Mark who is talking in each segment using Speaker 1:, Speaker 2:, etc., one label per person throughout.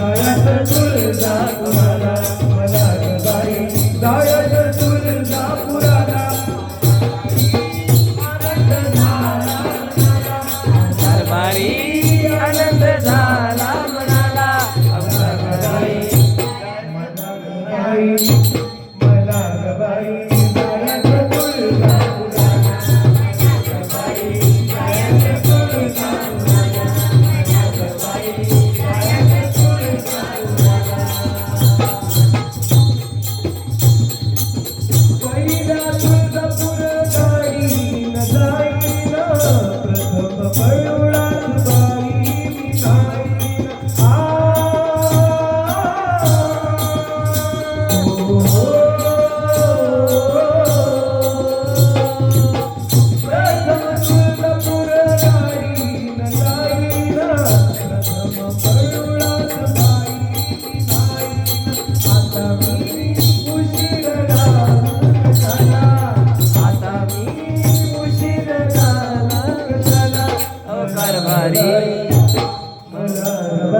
Speaker 1: जायचं तुळजापुराला मला
Speaker 2: vida.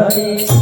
Speaker 2: Hare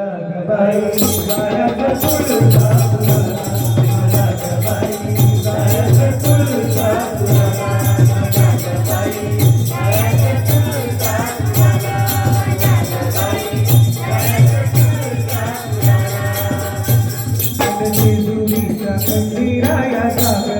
Speaker 1: मला ग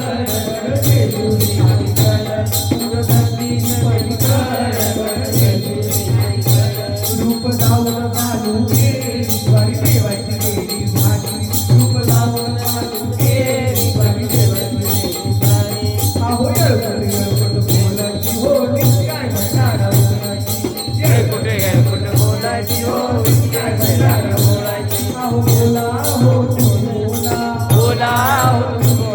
Speaker 1: बोला हो बोला.